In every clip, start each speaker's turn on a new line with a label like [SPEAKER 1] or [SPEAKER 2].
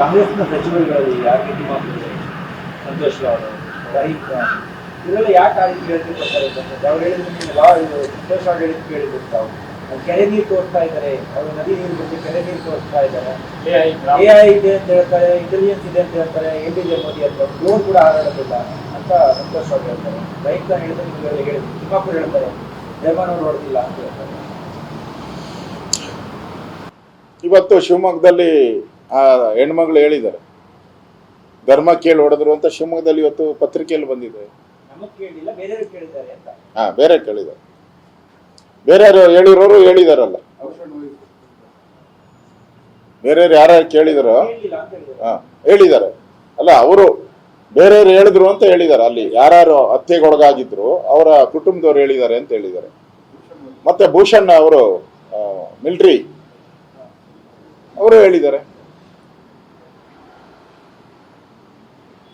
[SPEAKER 1] ಕಾಂಗ್ರೆಸ್ನ ಸಚಿವರುಗಳಲ್ಲಿ ಯಾರಿಗೆ ತಿಮ್ಮಾಪುರ ಸಂತೋಷ್ ರಾವ್ ರಹೀಂ ಖಾನ್ ಇವರೆಲ್ಲ ಯಾಕೆ ಆ ರೀತಿ ಅಂತಂದ್ರೆ ಅವ್ರು ಹೇಳಿದ್ರು ನೀವು ಲಾ ಇದು ಸಂತೋಷ್ ರಾವ್ ಹೇಳಿದ್ ಕೇಳಿದ್ರು ತಾವು ಅವ್ರು ಕೆರೆ ನೀರು ತೋರಿಸ್ತಾ ಇದ್ದಾರೆ. ಅವರು ನದಿ ನೀರು ಬಗ್ಗೆ ಕೆರೆ ನೀರು ತೋರಿಸ್ತಾ ಇದ್ದಾರೆ. ಎ ಐ ಇದೆ ಅಂತ ಹೇಳ್ತಾರೆ ಇಂಟೆಲಿಜೆನ್ಸ್ ಇದೆ ಅಂತ ಹೇಳ್ತಾರೆ ಎ ಪಿ ಜೆ ಮೋದಿ ಅಂತ ಡ್ರೋನ್ ಕೂಡ ಹಾರಾಡೋದಿಲ್ಲ ಅಂತ ಸಂತೋಷ್ ಹೇಳ್ತಾರೆ. ರಹೀಂ ಖಾನ್ ಹೇಳಿದ್ರೆ ನೀವು ಹೇಳಿದ್ರು. ತಿಮ್ಮಾಪುರ ಹೇಳ್ತಾರೆ ಜರ್ಮನ್ ನೋಡೋದಿಲ್ಲ ಅಂತ ಹೇಳ್ತಾರೆ.
[SPEAKER 2] ಇವತ್ತು ಶಿವಮೊಗ್ಗದಲ್ಲಿ ಆ ಹೆಣ್ಮಗಳು ಹೇಳಿದ್ದಾರೆ. ಧರ್ಮ ಕೇಳಿ ಹೊಡೆದ್ರು ಅಂತ ಶಿವಮೊಗ್ಗದಲ್ಲಿ ಇವತ್ತು ಪತ್ರಿಕೆಯಲ್ಲಿ ಬಂದಿದೆ. ಹಾ ಬೇರೆ ಕೇಳಿದ್ದಾರೆ. ಬೇರೆಯವರು ಹೇಳಿರೋರು ಹೇಳಿದಾರಲ್ಲ. ಬೇರೆಯವ್ರು ಯಾರು ಕೇಳಿದಾರೋ? ಹಾ ಹೇಳಿದ್ದಾರೆ. ಅಲ್ಲ ಅವರು ಬೇರೆಯವ್ರು ಹೇಳಿದ್ರು ಅಂತ ಹೇಳಿದ್ದಾರೆ. ಅಲ್ಲಿ ಯಾರು ಹತ್ಯೆಗೊಳಗಾಗಿದ್ರು ಅವರ ಕುಟುಂಬದವ್ರು ಹೇಳಿದ್ದಾರೆ ಅಂತ ಹೇಳಿದ್ದಾರೆ. ಮತ್ತೆ ಭೂಷಣ್ ಅವರು ಮಿಲ್ಟ್ರಿ ಅವರು ಹೇಳಿದ್ದಾರೆ.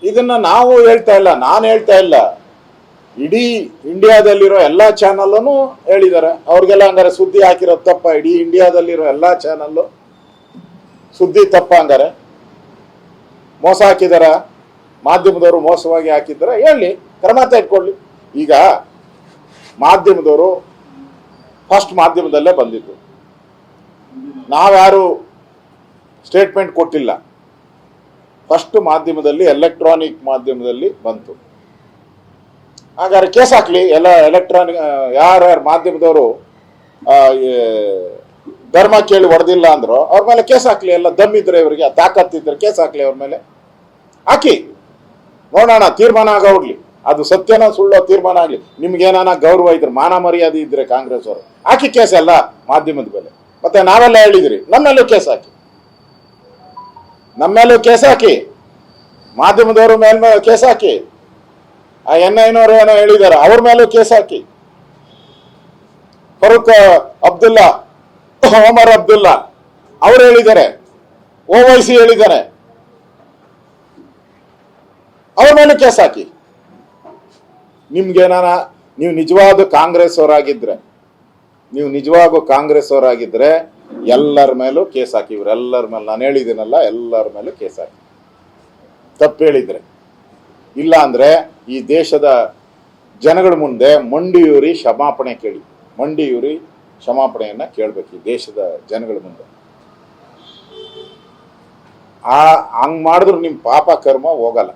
[SPEAKER 2] ಇದನ್ನ ನಾವು ಹೇಳ್ತಾ ಇಲ್ಲ, ನಾನು ಹೇಳ್ತಾ ಇಲ್ಲ. ಇಡೀ ಇಂಡಿಯಾದಲ್ಲಿರೋ ಎಲ್ಲ ಚಾನಲ್ಲೂ ಹೇಳಿದ್ದಾರೆ. ಅವ್ರಿಗೆಲ್ಲ ಹಂಗಾರೆ ಸುದ್ದಿ ಹಾಕಿರೋ ತಪ್ಪ. ಇಡೀ ಇಂಡಿಯಾದಲ್ಲಿರೋ ಎಲ್ಲ ಚಾನಲ್ಲು ಸುದ್ದಿ ತಪ್ಪ ಅಂದರೆ ಮೋಸ ಹಾಕಿದಾರ? ಮಾಧ್ಯಮದವರು ಮೋಸವಾಗಿ ಹಾಕಿದ್ದಾರ? ಹೇಳಿ, ಕ್ರಮ ತೆಗೆದುಕೊಳ್ಳಿ. ಈಗ ಮಾಧ್ಯಮದವರು ಫಸ್ಟ್ ಮಾಧ್ಯಮದಲ್ಲೇ ಬಂದಿದ್ದು. ನಾವ್ಯಾರು ಸ್ಟೇಟ್ಮೆಂಟ್ ಕೊಟ್ಟಿಲ್ಲ. ಫಸ್ಟ್ ಮಾಧ್ಯಮದಲ್ಲಿ ಎಲೆಕ್ಟ್ರಾನಿಕ್ ಮಾಧ್ಯಮದಲ್ಲಿ ಬಂತು. ಹಾಗಾದ್ರೆ ಕೇಸ್ ಹಾಕ್ಲಿ, ಎಲ್ಲ ಎಲೆಕ್ಟ್ರಾನಿಕ್ ಯಾರ್ಯಾರು ಮಾಧ್ಯಮದವರು ಧರ್ಮ ಕೇಳಿ ಹೊಡೆದಿಲ್ಲ ಅಂದ್ರು, ಅವ್ರ ಮೇಲೆ ಕೇಸ್ ಹಾಕ್ಲಿ, ಎಲ್ಲ ದಮ್ ಇದ್ರೆ ಇವರಿಗೆ ತಾಕತ್ತಿದ್ರೆ ಕೇಸ್ ಹಾಕ್ಲಿ ಅವ್ರ ಮೇಲೆ. ಹಾಕಿ, ನೋಡೋಣ, ತೀರ್ಮಾನ ಆಗೋಗ್ಲಿ ಅದು ಸತ್ಯನ ಸುಳ್ಳೋ ತೀರ್ಮಾನ ಆಗ್ಲಿ. ನಿಮ್ಗೇನಾನ ಗೌರವ ಇದ್ರೆ, ಮಾನ ಮರ್ಯಾದೆ ಇದ್ರೆ ಕಾಂಗ್ರೆಸ್ ಅವರು ಹಾಕಿ ಕೇಸ್ ಎಲ್ಲ ಮಾಧ್ಯಮದ ಮೇಲೆ. ಮತ್ತೆ ನಾವೆಲ್ಲ ಹೇಳಿದ್ರಿ ನಮ್ಮಲ್ಲೂ ಕೇಸ್ ಹಾಕಿ. ನಮ್ಮೇಲೂ ಕೇಸ್ ಹಾಕಿ. ಮಾಧ್ಯಮದವ್ರ ಮೇಲ್ ಕೇಸ್ ಹಾಕಿ. ಆ ಎನ್ ಐನವರು ಏನೋ ಹೇಳಿದ್ದಾರೆ, ಅವ್ರ ಮೇಲೂ ಕೇಸ್ ಹಾಕಿ. ಫರೂಕ್ ಅಬ್ದುಲ್ಲಾ ಒಮರ್ ಅಬ್ದುಲ್ಲಾ, ಅವ್ರು ಹೇಳಿದ್ದಾರೆ, ಓವೈಸಿ ಹೇಳಿದ್ದಾರೆ. ಅವ್ರ ಮೇಲೂ ಕೇಸ್ ಹಾಕಿ. ನಿಮ್ಗೇನಾನ, ನೀವು ನಿಜವಾದ ಕಾಂಗ್ರೆಸ್ ಅವರಾಗಿದ್ರೆ ನೀವು ನಿಜವಾಗೂ ಕಾಂಗ್ರೆಸ್ ಅವರಾಗಿದ್ರೆ ಎಲ್ಲರ ಮೇಲೂ ಕೇಸ್ ಹಾಕಿ, ಇವರೆಲ್ಲರ ಮೇಲೆ ನಾನು ಹೇಳಿದ್ದೀನಲ್ಲ, ಎಲ್ಲರ ಮೇಲೂ ಕೇಸ್ ಹಾಕಿ. ತಪ್ಪು ಹೇಳಿದ್ರೆ ಇಲ್ಲ ಅಂದ್ರೆ ಈ ದೇಶದ ಜನಗಳ ಮುಂದೆ ಮಂಡಿಯೂರಿ ಕ್ಷಮಾಪಣೆ ಕೇಳಿ. ಮಂಡಿಯೂರಿ ಕ್ಷಮಾಪಣೆಯನ್ನ ಕೇಳ್ಬೇಕು ಈ ದೇಶದ ಜನಗಳ ಮುಂದೆ. ಆ, ಹಂಗ್ ಮಾಡಿದ್ರು ನಿಮ್ಮ ಪಾಪ ಕರ್ಮ ಹೋಗಲ್ಲ.